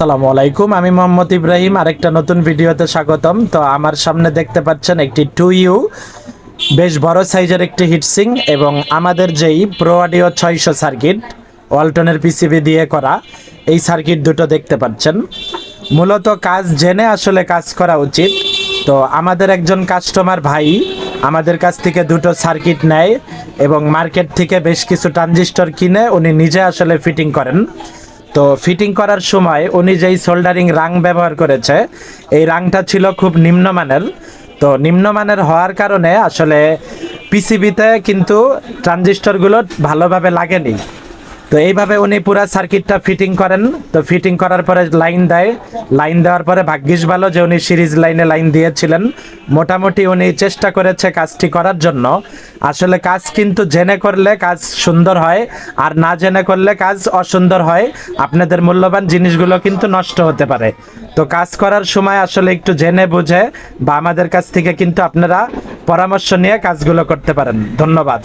আসসালামু আলাইকুম, আমি মোহাম্মদ ইব্রাহিম, আরেকটা নতুন ভিডিওতে স্বাগতম। তো আমার সামনে দেখতে পাচ্ছেন একটি টু ইউ বেশ বড় সাইজের একটি হিটসিং এবং আমাদের যেই প্রো অডিও ছয়শো সার্কিট ওয়ালটনের পিসিবি দিয়ে করা, এই সার্কিট দুটো দেখতে পাচ্ছেন। মূলত কাজ জেনে আসলে কাজ করা উচিত। তো আমাদের একজন কাস্টমার ভাই আমাদের কাছ থেকে দুটো সার্কিট নেয় এবং মার্কেট থেকে বেশ কিছু ট্রানজিস্টর কিনে উনি নিজে আসলে ফিটিং করেন। তো ফিটিং করার সময় উনি যেই সোল্ডারিং রাং ব্যবহার করেছে, এই রাংটা ছিল খুব নিম্নমানের। তো নিম্নমানের হওয়ার কারণে আসলে পিসিবিতে কিন্তু ট্রানজিস্টরগুলো ভালোভাবে লাগেনি। তো এইভাবে উনি পুরো সার্কিটটা ফিটিং করেন। তো ফিটিং করার পরে লাইন দেয়। লাইন দেওয়ার পরে ভাগ্যিস ভালো যে উনি সিরিজ লাইনে লাইন দিয়েছিলেন। মোটামুটি উনি চেষ্টা করেছে কাজটি করার জন্য। আসলে কাজ কিন্তু জেনে করলে কাজ সুন্দর হয়, আর না জেনে করলে কাজ অসুন্দর হয়। আপনাদের মূল্যবান জিনিসগুলো কিন্তু নষ্ট হতে পারে। তো কাজ করার সময় আসলে একটু জেনে বুঝে বা আমাদের কাছ থেকে কিন্তু আপনারা পরামর্শ নিয়ে কাজগুলো করতে পারেন। ধন্যবাদ।